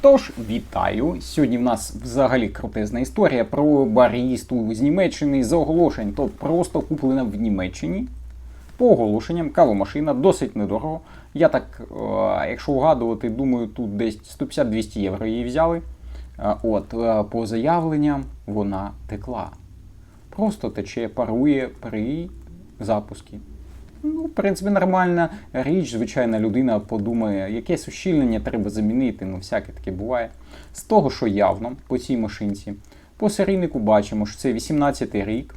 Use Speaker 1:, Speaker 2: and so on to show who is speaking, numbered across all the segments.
Speaker 1: Тож, вітаю! Сьогодні в нас взагалі крутезна історія про барісту з Німеччини з оголошень. То просто куплена в Німеччині. По оголошенням, кавомашина досить недорого. Я так, е, якщо вгадувати, думаю, тут десь 150-200 євро її взяли. Е, От, е, по заявленням вона текла. Просто тече, парує при запуску. Ну, в принципі, нормальна річ, звичайна людина подумає, якесь ущільнення треба замінити, ну всяке таке буває. З того, що явно по цій машинці, по серійнику бачимо, що це 18 рік.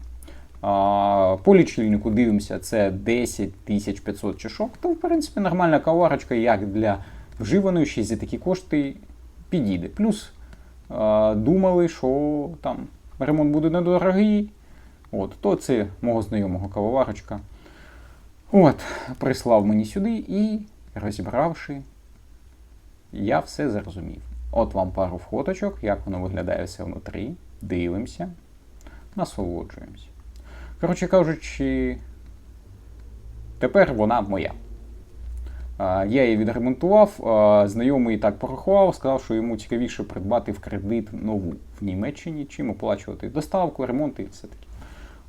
Speaker 1: А, по лічильнику дивимося, це 10 500 чашок. То, в принципі, нормальна каварочка, як для вживаної, ще за такі кошти підійде. Плюс а, думали, що там ремонт буде недорогий. От, то це мого знайомого кавоварочка. От, прислав мені сюди і, розібравши, я все зрозумів. От вам пару фоточок, як воно виглядає все внутрі. Дивимося, насолоджуємося. Коротше кажучи, тепер вона моя. Я її відремонтував, знайомий так порахував, сказав, що йому цікавіше придбати в кредит нову в Німеччині, чим оплачувати доставку, ремонт і все таке.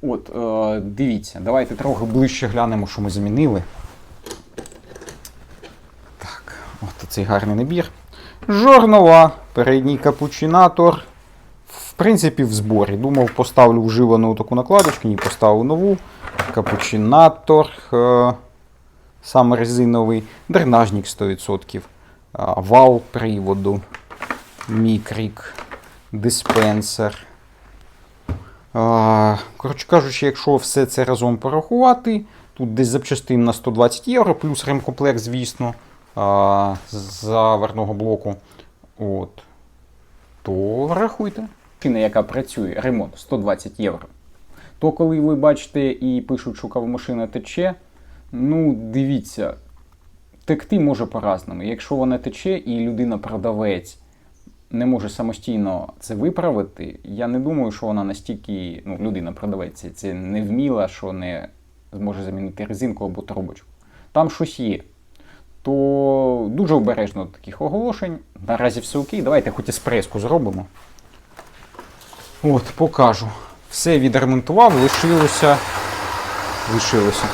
Speaker 1: От, е, дивіться, давайте трохи ближче глянемо, що ми замінили. Так, от цей гарний набір. Жорнова, передній капучинатор. В принципі, в зборі. Думав, поставлю вживану таку накладочку, ні, поставив нову. Капучинатор. Е, саме резиновий. Дренажник 100%. А, вал приводу. Мікрік. Диспенсер. Коротше кажучи, якщо все це разом порахувати, тут десь запчастин на 120 євро, плюс ремкомплект, звісно, заварного блоку. От. То рахуйте. Машина, яка працює, ремонт 120 євро. То коли ви бачите і пишуть, що кавомашина тече, ну дивіться, текти може по-разному. Якщо вона тече і людина-продавець не може самостійно це виправити, я не думаю, що вона настільки, ну, людина продавець, це не вміла, що не зможе замінити резинку або трубочку. Там щось є. То дуже обережно таких оголошень. Наразі все окей. Давайте хоч еспреску зробимо. От, покажу. Все відремонтував, лишилося. Лишилося.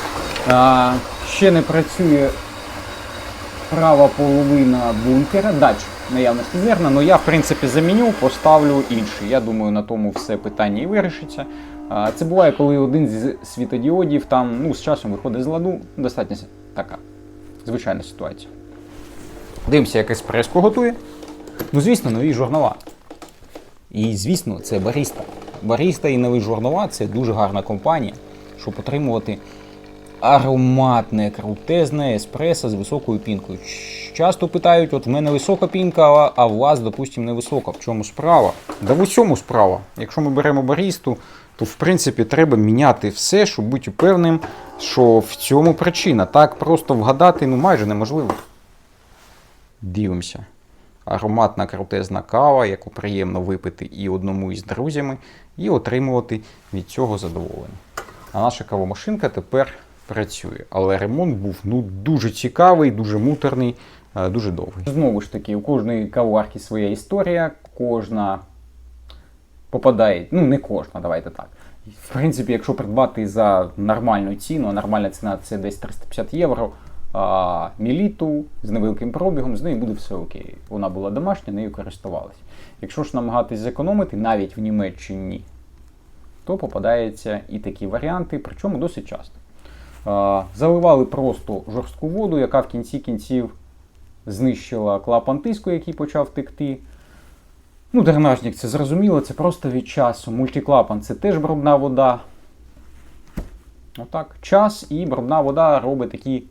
Speaker 1: А, ще не працює права половина бункера, датчик наявності зерна, але я, в принципі, заміню, поставлю інший. Я думаю, на тому все питання і вирішиться. Це буває, коли один з світодіодів там ну, з часом виходить з ладу. Достатньо така звичайна ситуація. Дивимося, як еспреско готує. Ну, звісно, нові журнала. І, звісно, це баріста. Баріста і нові журнала це дуже гарна компанія, щоб отримувати ароматне, крутезне еспресо з високою пінкою. Часто питають, от в мене висока пінка, а- у вас, допустимо, невисока. В чому справа? Да в усьому справа. Якщо ми беремо барісту, то в принципі треба міняти все, щоб бути впевненим, що в цьому причина. Так просто вгадати ну майже неможливо. Дивимося. Ароматна крутезна кава, яку приємно випити і одному із друзями, і отримувати від цього задоволення. А наша кавомашинка тепер працює. Але ремонт був ну, дуже цікавий, дуже муторний, е, дуже довгий. Знову ж таки, у кожної кавоварки своя історія, кожна попадає, ну не кожна, давайте так. В принципі, якщо придбати за нормальну ціну, а нормальна ціна це десь 350 євро. А міліту з невеликим пробігом, з нею буде все окей. Вона була домашня, нею користувалися. Якщо ж намагатись зекономити, навіть в Німеччині, то попадаються і такі варіанти, причому досить часто. Заливали просто жорстку воду, яка в кінці кінців знищила клапан тиску, який почав текти. Ну, дренажник це зрозуміло, це просто від часу. Мультиклапан це теж брудна вода. Отак. Час і брудна вода робить такі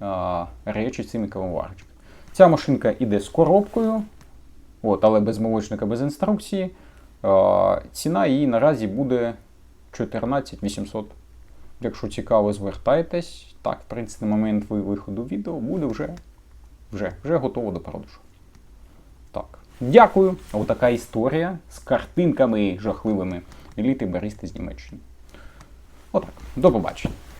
Speaker 1: а, речі цими кавоварочками. Ця машинка іде з коробкою, от, але без молочника, без інструкції. А, ціна її наразі буде 14 800. Якщо цікаво, звертайтесь. Так, в принципі, на момент виходу відео буде вже, вже, вже готово до продажу. Так. Дякую. Отака історія з картинками жахливими еліти баристи з Німеччини. Отак. До побачення.